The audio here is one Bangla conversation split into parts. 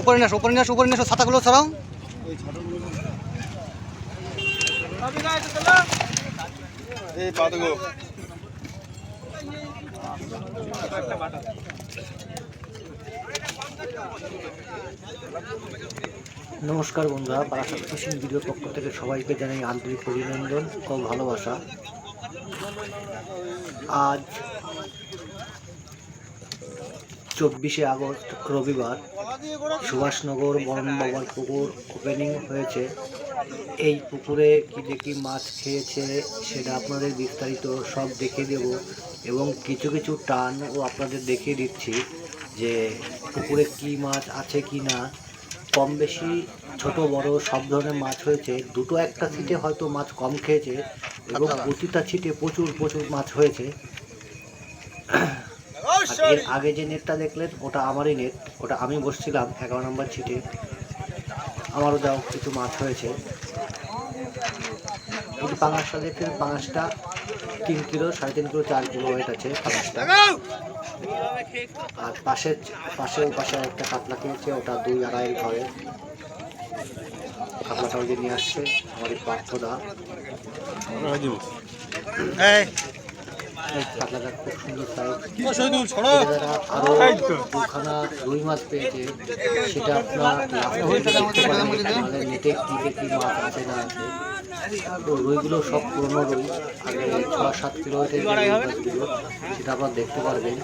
উপরে আসো উপরে আসো উপরে আসো ছাতাগুলো ছাড়াও নমস্কার বন্ধুরা বারাসাত ফিশিং ভিডিও পক্ষ থেকে সবাইকে জানাই আন্তরিক অভিনন্দন ও ভালোবাসা। আজ চব্বিশে আগস্ট রবিবার সুভাষনগর বরণবাবার পুকুর ওপেনিং হয়েছে। এই পুকুরে কি দেখি মাছ খেয়েছে সেটা আপনাদের বিস্তারিত সব দেখিয়ে দেব এবং কিছু কিছু টানও আপনাদের দেখিয়ে দিচ্ছি যে পুকুরে কি মাছ আছে কি না। কম বেশি ছোট বড় সব ধরনের মাছ হয়েছে। দুটো একটা ছিটে হয়তো মাছ কম খেয়েছে এবং প্রতিটা ছিটে প্রচুর প্রচুর মাছ হয়েছে। এর আগে যে নেটটা দেখলেন ওটা আমারই নেট। ওটা আমি বসছিলাম এগারো নম্বর ছিটে আমারও যাও কিছু মাছ হয়েছে। এই পাঙাশটা দেখছেন পাঙাশটা তিন কিলো সাড়ে তিন কিলো চার কিলো ওয়েট আছে পাঙাশটা। আর পাশে পাশে পাশে একটা কাতলা খেয়েছে ওটা দুই আড়াই ঘরে। কাতলাটা ওই যে নিয়ে আসছে আমাদের পার্থদা সুন্দর দুখানা রুই মাছ পেয়েছে সেটা আপনার আছে তো রুইগুলো সব পুরনো রুই আগে ছ সাত কিলো সেটা আপনারা দেখতে পারবেন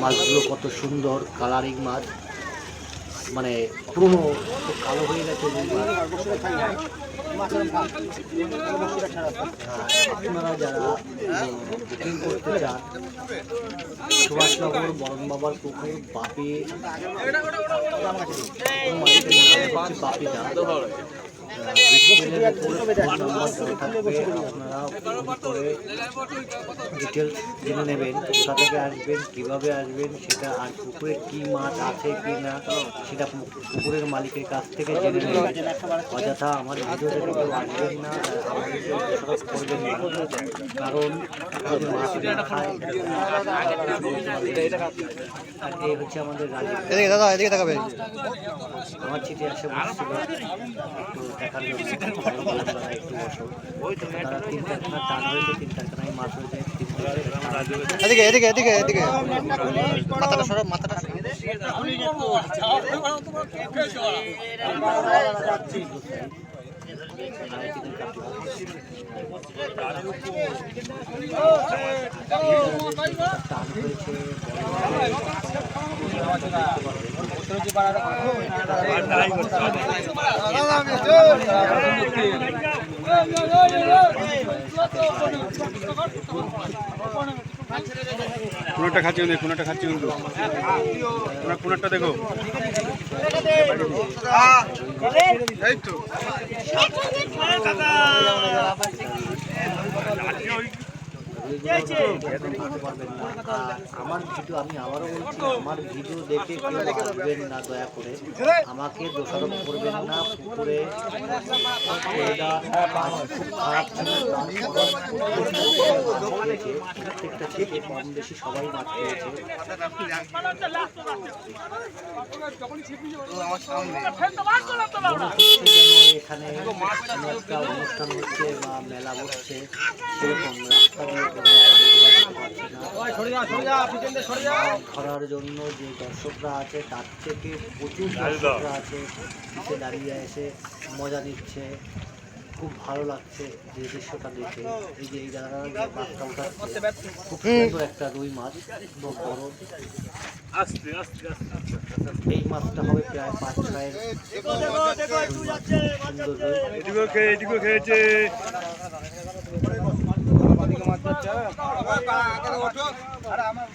মাছগুলো কত সুন্দর কালারিং মাছ মানে পুরনো কালো হয়ে গেছে মাছ আপনারা যারা বুকিং করতে চান সুভাষনগর বরণ বাবার পুকুর বাপি মালিকের ডিটেলস জেনে নেবেন, কোথা থেকে আসবেন, কীভাবে আসবেন, সেটা আর পুকুরে কি মাছ আছে, কি না, সেটা পুকুরের মালিকের কাছ থেকে জেনে নেবেন। অযথা আমার ভিডিও থেকে কেউ আসবেন না করবেন না। কারণ মাছ আর এই হচ্ছে আমাদের রাজীব। এদিকে দাদা এদিকে তাকাবে। আমার চিঠি এসে বসছিল একটু দেখার জন্য আমি বললাম, "দাদা, একটু বসো। তারা তিন চারখানা টান হয়েছে তিন চারখানায় মাছ হয়েছে এদিকে এদিকে এদিকে এদিকে। মাথাটা সরো মাথাটা সরো। আড়াই কোনটা খাচ্ছি কিন্তু কোনটা খাচ্ছি কিন্তু। কোনটা দেখো। এই তো দিতে পারবেন না আর আমার ভিডিও আমি আবারও বলছি আমার ভিডিও দেখে কেউ আসবেন না দয়া করে। আমাকে দোষারোপ করবেন না পুকুরে। প্রত্যেকটা ছেলে কম বেশি সবাই মাছ যেন এখানে অনুষ্ঠান হচ্ছে বা মেলা বসছে সেরকম রাস্তা দিয়ে ঘোরার জন্য যে দর্শকরা আছে তার থেকে প্রচুর দর্শকরা আছে নিচে দাঁড়িয়ে এসে মজা নিচ্ছে খুব ভালো লাগছে যে দৃশ্যটা দেখে। এই যে এই জায়গাটা যে মাছটা উঠাচ্ছে খুব সুন্দর একটা রুই মাছ খুব বড়। এই মাছটা হবে প্রায় পাঁচ ছয়ের। সুন্দর রুই এদিকেও খেয়ে এদিকেও খেয়েছে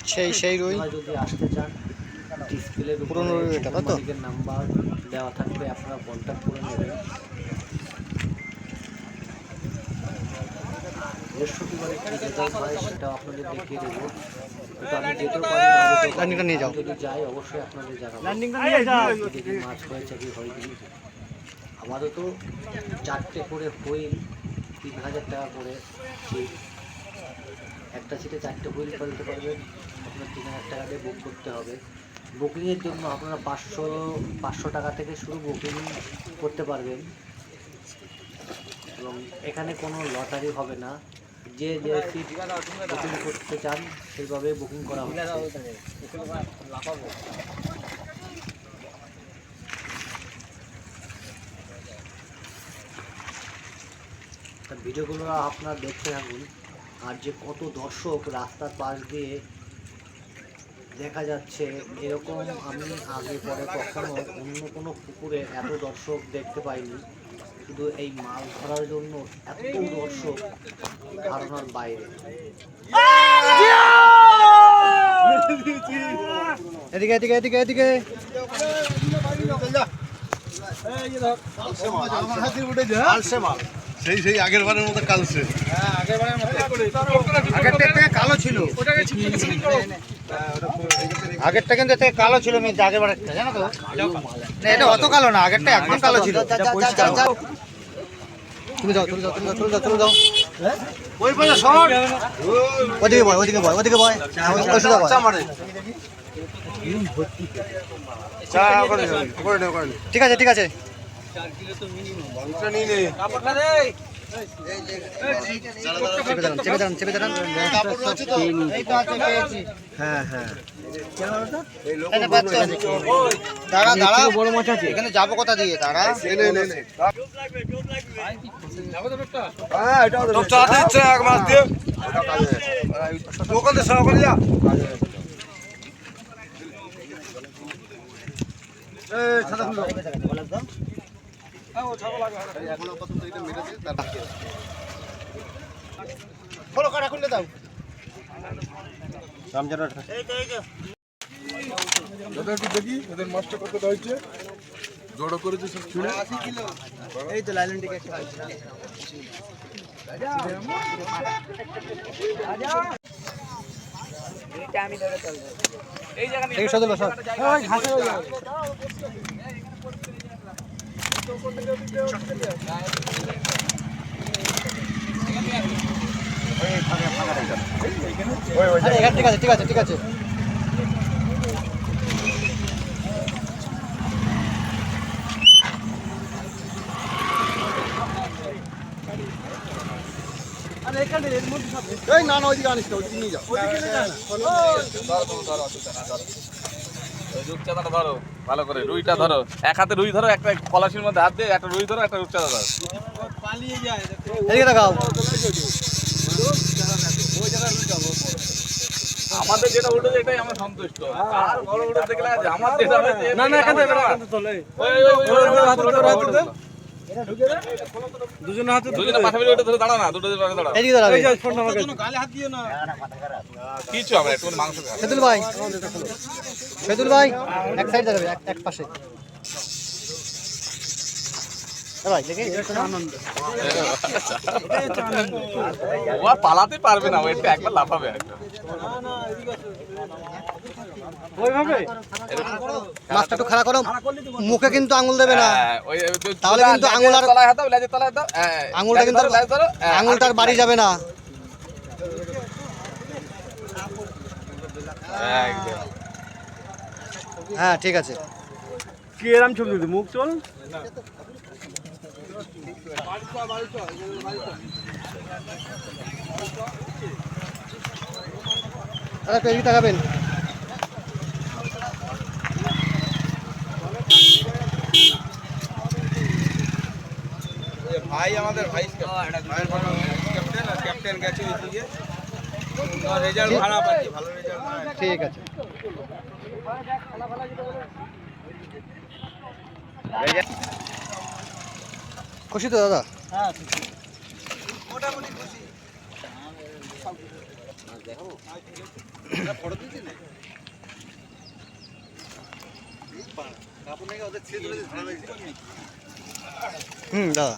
সেই সেই রুই যদি আসতে চান ডিসপ্লের পুরনো রুই এটা, তো? নাম্বার দেওয়া থাকবে আপনারা কন্ট্যাক্ট করে নেবেন বৃহস্পতিবারে কি রেজাল্ট হয় সেটাও আপনাদের দেখিয়ে দেবো কিন্তু আমি যেতেও পারি নিয়ে যাও। যদি যাই অবশ্যই আপনাদের জানাব দেখি মাছ হয়েছে কি হয়নি আমারও তো চারটে করে হুইল তিন হাজার টাকা করে ছিট একটা সিটে চারটে হুইল ফেলতে পারবেন। আপনার তিন হাজার টাকা দিয়ে বুক করতে হবে। বুকিংয়ের জন্য আপনারা পাঁচশো পাঁচশো টাকা থেকে শুরু বুকিং করতে পারবেন। এবং এখানে কোনো লটারি হবে না। যে যে সিট বুকিং করতে চান, সেইভাবে বুকিং করা তা ভিডিওগুলো আপনারা দেখতে থাকুন। আর যে কত দর্শক রাস্তার পাশ দিয়ে দেখা যাচ্ছে এরকম আমি আগে পরে কখনো অন্য কোনো পুকুরে এত দর্শক দেখতে পাইনি। শুধু এই মাছ ধরার জন্য এত দর্শক ধারণার বাইরে। এদিকে এদিকে এদিকে এদিকে। সেই সেই আগের বারের মতো আগেরটা থেকে কালো ছিল। আগেরটা কিন্তু থেকে কালো ছিল আমি আগের বারেরটা জানো তো? না, এটা অত কালো না আগেরটা একদম কালো ছিল। তুমি যাও তুমি যাও তুমি যাও তুমি যাও তুমি যাও। ওই পাশে শর্ট ওদিকে বয় ওদিকে বয় বয়। ওই বয়। নাও ঠিক আছে ঠিক আছে। এখানে যাব কোথা দিয়ে দাঁড়া নে নে নে নে হ্যাঁ এটাও তো চা দিচ্ছে এক মাস দিয়ে দোকান দিয়ে সকালে যা এই ছাতা খুলো খোলো কাটা খুলে দাও দাদা একটু দেখি ওদের মাছটা কতটা হয়েছে জড়ো করেছে সব ছুঁড়ে এই তো লাইলেন টিকে এই সদল সব আরে এখানে ঠিক আছে ঠিক আছে ঠিক আছে এই না না ওইদিকে আনিস না ওইদিকে নিয়ে যাও ওই রূপচাঁদাটা ধরো ভালো করে রুইটা ধরো এক হাতে রুই ধরো একটা পলাশির মধ্যে হাত দিয়ে একটা রুই ধরো একটা রূপচাঁদা ধরো এদিকে দেখাও আমাদের যেটা উঠেছে এটাই আমরা সন্তুষ্ট আর বড় উঠে দেখলে আমার যেটা না না এখান থেকে দুজনে পাশাপাশি উঠে ধরে। দাঁড়া না দুটো দুটো দাঁড়া এদিকে দাঁড়াবে কিছু আমরা একটু মাংস খাই সেদুল ভাই। সেদুল ভাই এক সাইড দাঁড়াবে এক এক পাশে। এ ভাই দেখি। আনন্দ। ও পালাতে পারবে না একবার লাফাবে একটা। মাছটা একটু খাড়া করো। মুখে কিন্তু আঙুল দেবে না। হ্যাঁ, তাহলে কিন্তু আঙুল আর- হ্যাঁ, আঙুলটা কিন্তু হ্যাঁ, আঙুলটার বাড়ি যাবে না। হ্যাঁ ঠিক আছে। কি এরম ছবি দিদি মুখ চল। একটু এদিকে তাকাবেন ভাই আমাদের ভাইস ক্যাপ্টেন আর ক্যাপ্টেন গেছে ওইদিকে রেজাল্ট খারাপ আছে ভালো রেজাল্ট ঠিক আছে। খুশি তো দাদা? হুম দাদা।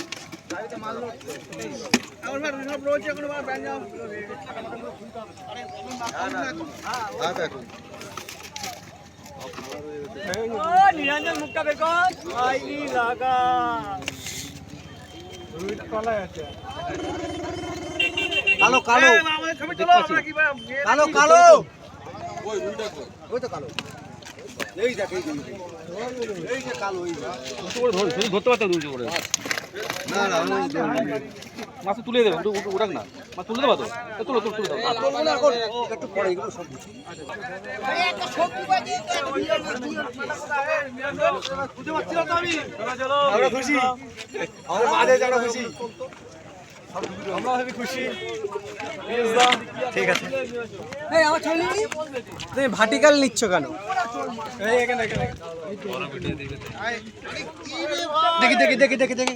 আইনি লাগা। কালো কালো। কালো কালো। ওই তো। কালো। এই দেখ এই যে, কালো এই যে। ধরতে পারতো দুটো করে। না না তুলে দেবে উঠাক না। মাছ তুলে দেবো তো? এ, তুলো। আমরা খুশি। আমাদের মাঝে যারা খুশি। আমরা হেবি খুশি। ঠিক আছে। তুমি ভার্টিক্যাল নিচ্ছ কেন? এই এখানে এখানে। দেখি দেখি দেখি দেখি দেখি।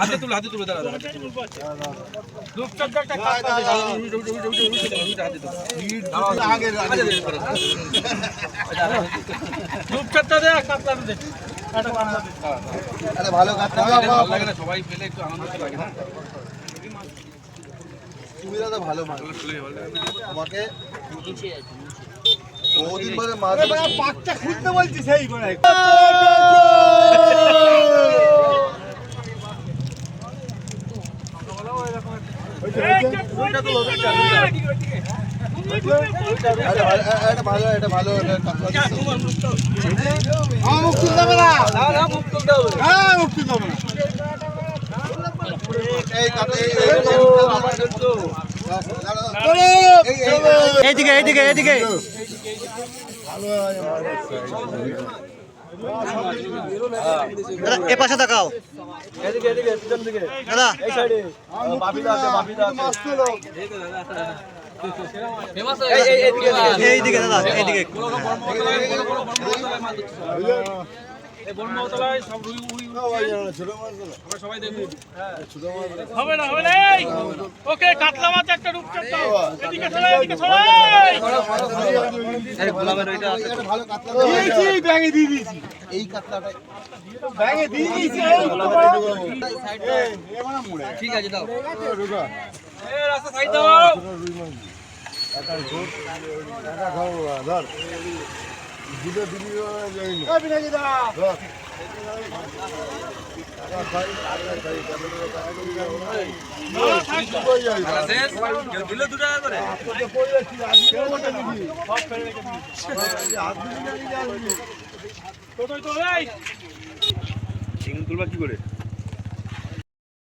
হাতে তুলে হাতে তুলে দাঁড়া আরে ভালো কাজ লাগে না সবাই পেলে একটু আনন্দ লাগে না তুমি দাদা ভালো মাছ তোমাকে বহুদিন পরে মাছ পাকটা খুঁজতে বলছি সেই করে এটা ভালো এটা ভালো এটা কাঁকড়া দিচ্ছে। হ্যাঁ, মুখ তুলতে হবে না। হ্যাঁ, মুখ তুলতে হবে না। এই কাঁকড়া, এই- এই- এই- এই- এই- এইদিকে এইদিকে এইদিকে দাদা এ পাশে তাকাও। দাদা। এইদিকে দাদা এইদিকে হবে না হবে না ওকে কাতলা মাছ একটা রূপচাঁদ দাও। এদিকে সরে এদিকে সরে এটা ভালো কাতলা দিয়েছি ব্যাঙে দিয়ে দিয়েছি। এই কাতলাটা ব্যাঙে দিয়ে দিয়েছি ঠিক আছে দাও। এই রাস্তা সাইড দাও। টোটোই তো এই চিংড়ি তুলবা কি করে